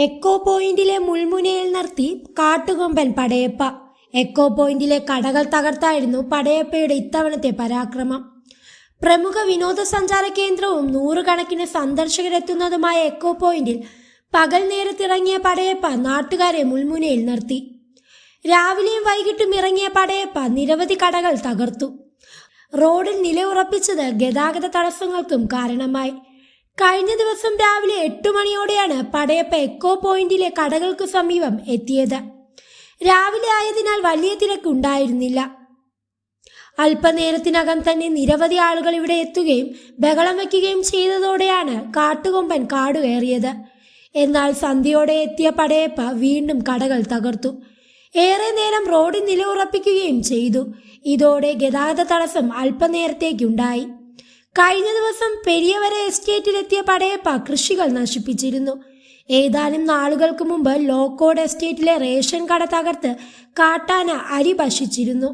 Echo പോയിന്റിലെ മുൾമുനയിൽ നിർത്തി കാട്ടുകൊമ്പൻ പടയപ്പ. എക്കോ പോയിന്റിലെ കടകൾ തകർത്തായിരുന്നു പടയപ്പയുടെ ഇത്തവണത്തെ പരാക്രമം. പ്രമുഖ വിനോദസഞ്ചാര കേന്ദ്രവും നൂറുകണക്കിന് സന്ദർശകരെത്തുന്നതുമായ എക്കോ പോയിന്റിൽ പകൽ നേരത്തിറങ്ങിയ പടയപ്പ നാട്ടുകാരെ മുൾമുനയിൽ നിർത്തി. രാവിലെയും വൈകിട്ടും ഇറങ്ങിയ പടയപ്പ നിരവധി കടകൾ തകർത്തു. റോഡിൽ നിലയുറപ്പിച്ചത് ഗതാഗത തടസ്സങ്ങൾക്കും കാരണമായി. കഴിഞ്ഞ ദിവസം രാവിലെ എട്ടു മണിയോടെയാണ് പടയപ്പ എക്കോ പോയിന്റിലെ കടകൾക്ക് സമീപം എത്തിയത്. രാവിലെ ആയതിനാൽ വലിയ തിരക്കുണ്ടായിരുന്നില്ല. അല്പനേരത്തിനകം തന്നെ നിരവധി ആളുകൾ ഇവിടെ എത്തുകയും ബഹളം വയ്ക്കുകയും ചെയ്തതോടെയാണ് കാട്ടുകൊമ്പൻ കാടുകയറിയത്. എന്നാൽ സന്ധ്യയോടെ എത്തിയ പടയപ്പ വീണ്ടും കടകൾ തകർത്തു. ഏറെ നേരം റോഡിൽ നിലയുറപ്പിക്കുകയും ചെയ്തു. ഇതോടെ ഗതാഗത തടസ്സം അല്പനേരത്തേക്കുണ്ടായി. കഴിഞ്ഞ ദിവസം പെരിയവര എസ്റ്റേറ്റിലെത്തിയ പടയപ്പ കൃഷികൾ നശിപ്പിച്ചിരുന്നു. ഏതാനും നാളുകൾക്ക് മുമ്പ് ലോക്കോഡ് എസ്റ്റേറ്റിലെ റേഷൻ കട തകർത്ത് കാട്ടാന അരി ഭക്ഷിച്ചിരുന്നു.